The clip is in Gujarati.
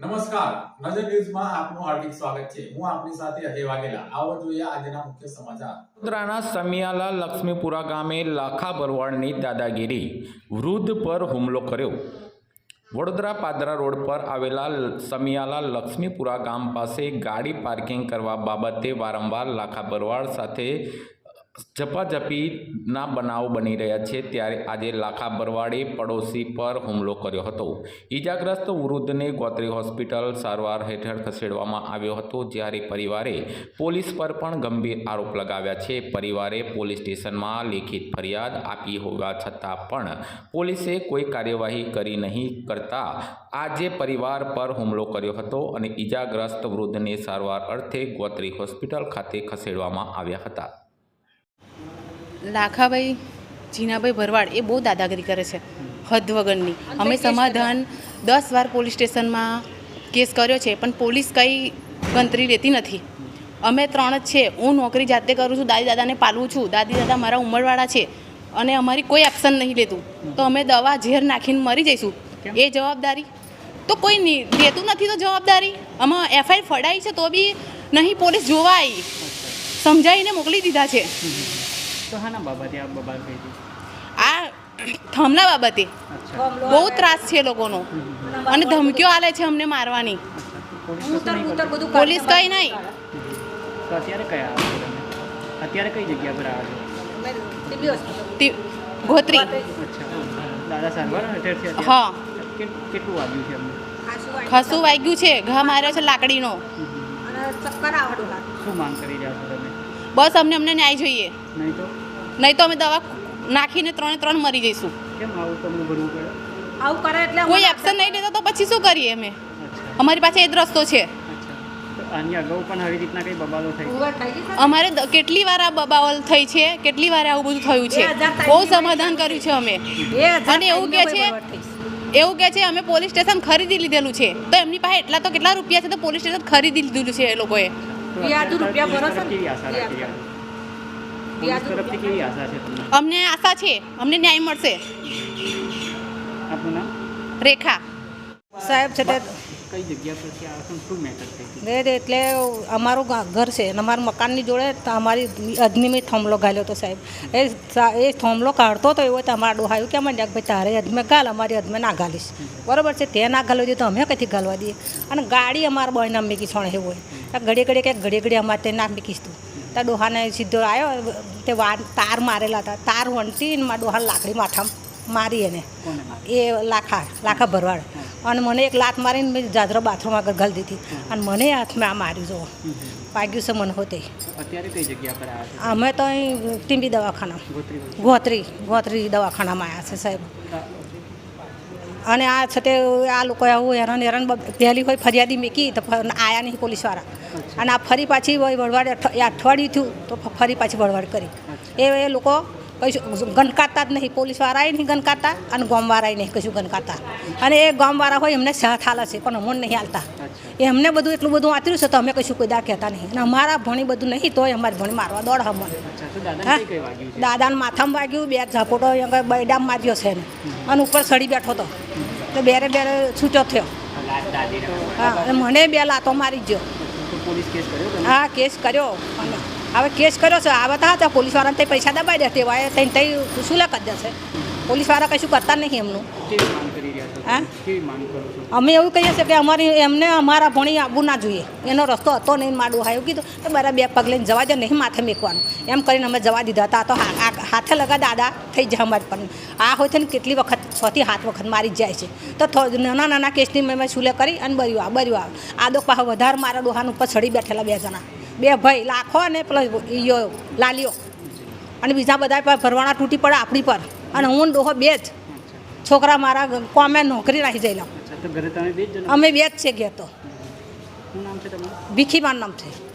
નમસ્કાર. નજર ન્યૂઝમાં આપનું હાર્દિક સ્વાગત છે. હું આપની સાથે અજય વાઘેલા. આવો જોઈએ આજના મુખ્ય સમાચાર. વડોદરાના સમિયાલા લક્ષ્મીપુરા ગામે લાખા ભરવાડની દાદાગીરી વૃદ્ધ પર હુમલો કર્યો. વડોદરા પાદરા રોડ પર આવેલા સમિયાલા લક્ષ્મીપુરા ગામ પાસે ગાડી પાર્કિંગ કરવા બાબતે વારંવાર લાખા ભરવાડ સાથે ઝપાઝપીના બનાવ બની રહ્યા છે ત્યારે આજે લાખા બરવાડે પડોશી પર હુમલો કર્યો હતો. ઈજાગ્રસ્ત વૃદ્ધને ગોત્રી હોસ્પિટલ સારવાર હેઠળ ખસેડવામાં આવ્યો હતો જ્યારે પરિવારે પોલીસ પર પણ ગંભીર આરોપ લગાવ્યા છે. પરિવારે પોલીસ સ્ટેશનમાં લેખિત ફરિયાદ આપી હોવા છતાં પણ પોલીસે કોઈ કાર્યવાહી કરી નહીં કરતા આજે પરિવાર પર હુમલો કર્યો હતો અને ઈજાગ્રસ્ત વૃદ્ધને સારવાર અર્થે ગોત્રી હોસ્પિટલ ખાતે ખસેડવામાં આવ્યા હતા. લાખાભાઈ જીનાભાઈ ભરવાડ એ બહુ દાદાગીરી કરે છે હદ વગરની. અમે સમાધાન દસ વાર પોલીસ સ્ટેશનમાં કેસ કર્યો છે પણ પોલીસ કંઈ ગંતરી લેતી નથી. અમે ત્રણ જ છે હું નોકરી જાતે કરું છું દાદી દાદાને પાલવું છું દાદી દાદા મારા ઉંમરવાળા છે અને અમારી કોઈ એક્શન નહીં લેતું. તો અમે દવા ઝેર નાખીને મરી જઈશું. એ જવાબદારી? તો કોઈ લેતું નથી તો જવાબદારી. આમાં એફઆઈઆર ફડાઈ છે તો બી નહીં પોલીસ જોવાય. સમજાવીને મોકલી દીધા છે. તો હાના બાબતે આ બબાલ કરી હતી આ થમલા બાબતે બહુ ત્રાસ છે લોકોનો. અને ધમકીઓ આલે છે અમને મારવાની. પોલીસ કઈ નહીં. તો અત્યારે કયા કઈ જગ્યા પર છો? ગોત્રી. દાદા સારવાર? હા. કેટલું વાગ્યું છે ખસું વાગ્યું. છે. ઘા માર્યો છે લાકડીનો. શું માંગ કરી રહ્યા છો તમે? બસ અમને અમને ન્યાય જોઈએ. નહીં તો? નહીં તો અમે દવા નાખીને ત્રણે ત્રણ મરી જઈશું. કેમ આવું તમને ભરવું પડે? આવું કરે એટલે કોઈ એપ્શન નહીં લેતો તો પછી શું કરીએ અમે? અમારી પાસે એ જ રસ્તો છે? અમારે કેટલી વાર આ બબાવલ થઈ છે કેટલી વાર આવું બધું થયું છે? બહુ સમાધાન કર્યું છે. અમે. અને એવું કે છે. એવું કે છે અમે પોલીસ સ્ટેશન ખરીદી લીધેલું છે. તો એમની પાસે એટલા તો કેટલા રૂપિયા છે તો પોલીસ સ્ટેશન ખરીદી લીધેલું છે એ લોકોએ. વ્યાજુ રૂપિયા ભરો છો કેવી આશા રાખી પોલીસ તરફથી કેવી આશા છે તમને અમને આશા છે અમને ન્યાય મળશે આપનું નામ રેખા સાહેબ છે તે કઈ જગ્યા શું મેટર હતી એટલે અમારું ઘર છે. અને અમારા મકાનની જોડે અમારી અજનીમે થાંભલો ગાલ્યો હતો સાહેબ. એ એ થોંભલો કાઢતો તો એવો તમારા ડોહાયું કે મને ભાઈ તારે અજમે ગાલ અમારી અજમે ના ગાલીશ. બરોબર છે? તે ના ગાલવા દઈએ તો અમે કઈથી ગાલવા દઈએ? અને ગાડી અમારા બોય ના મેકી છોણે એવું હોય. ઘડી ઘડી કે ઘડી ઘડી અમારે તે ના મેકીશ ત્યાં ડોહાને સીધો આવ્યો તે વાર તાર મારેલા હતા. તાર વંટી ને મારા ડોહા લાકડી માથામાં મારી એને. એ લાખા લાખા ભરવાડ. અને મને એક લાત મારીને મેં જાજરો બાથરૂમ આગળ ઘાલી દીધી. અને મને હાથમાં આ માર્યું જુઓ. વાગ્યું છે મને હોતે. કઈ અમે તો અહીં ટીંબી દવાખાના. ગોત્રી ગોત્રી દવાખાનામાં આવ્યા છે સાહેબ. અને આ છે તે આ લોકો આવું હેરાન હેરાન પહેલી હોય ફરિયાદી મૂકી તો આવ્યા આયા નહીં પોલીસવાળા. અને આ ફરી પાછી વળી વળવાડ અઠવાડિયું થયું તો ફરી પાછી વળવાડ કરી. એ લોકો કશું ગણકાતા જ નહીં પોલીસવાળાએ નહીં ગનકાતા અને ગામવાળાએ નહીં કશું ગનકાતા અને એ ગામવાળા હોય એમને સાથ હાલે છે પણ અમને નહીં હાલતા એ એમને બધું એટલું બધું વાંચ્યું છે તો અમે કશું કોઈ દા કહેતા નહીં. અને અમારા ભણી બધું નહીં તોય અમારે ભણી મારવા દોડ અમને દાદાને માથામાં વાગ્યું બે ઝાપોટો બૈડામ માર્યો છે એને. અને ઉપર સડી બેઠો હતો. તો બેરે બેરે છૂટો થયો. હા મને બે લાતો મારી ગયો. હા કેસ કર્યો. અને હવે કેસ કર્યો છે આવે હતા પોલીસવાળાને તે પૈસા દબાઈ દે હોય તઈ તઈ શું કરી દેશે પોલીસવાળા કશું કરતા નહીં એમનું. હા? અમે એવું કહીએ છીએ કે અમારી એમને અમારા ભણી આવવું ના જોઈએ. એનો રસ્તો હતો નહીં માડું હા એવું કીધું તો બરાબર બે પગ લઈને જવા દે નહીં માથે મેકવાનું. એમ કરીને અમે જવા દીધા હતા. તો હાથે લગા દાદા થઈ જાય અમારી પણ. આ હોય છે ને કેટલી વખત છથી સાત વખત મારી જ જાય છે. તો નાના નાના કેસની મેં મેં સુલે કરી અને બર્યું આ બર્યું આ આ દો પાછા વધારે મારા ડોહાનું ઉપર ચડી બેઠેલા બે જણા. બે ભાઈ લાખો અને પેલો ઈયો લાલીઓ. અને બીજા બધા પર ભરવાના તૂટી પડે આપણી પર. અને હું ને ડોહો બે જ. છોકરા મારા કોમે નોકરી રાખી જઈ જણ? અમે બે જ છે ઘેર તો. ભીખીબાન નામ છે.